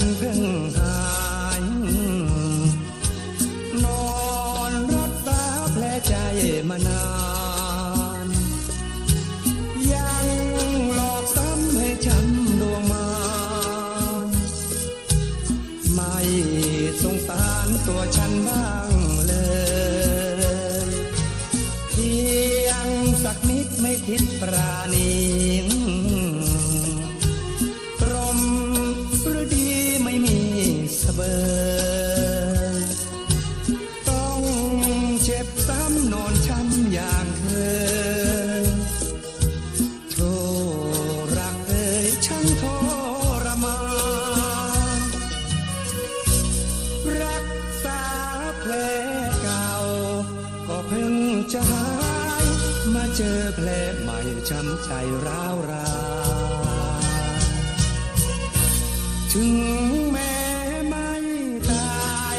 นเพิ่งหายนอนรับตาแผลใจมานาน จะหายมาเจอแผลใหม่ช้ำใจร้าวรานถึงแม้ไม่ตาย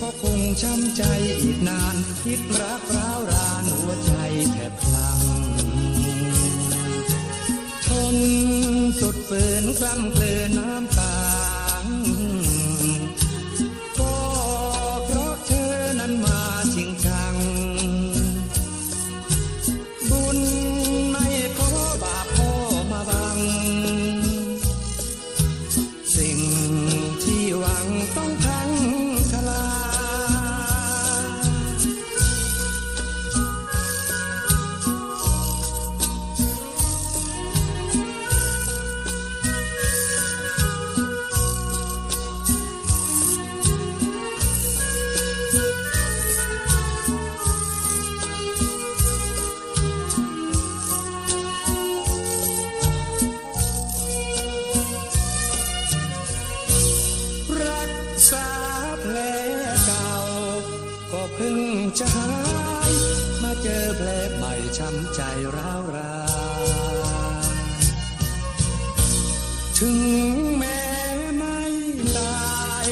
ก็คงช้ำใจอีกนานคิดรักร้าวรานหัวใจแทบพลัง ทนสุดฝืนกล้ำเกลือน้ำ จะหาย มาเจอแผลใหม่ช้ำใจร้าวรานถึงแม้ไม่ตาย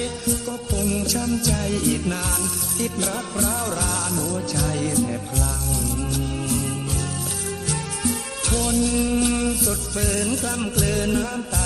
ก็คงช้ำใจอีกนานคิดรักร้าวรานหัวใจแทบพลัง ทนสุดฝืนกล้ำเกลือน้ำตา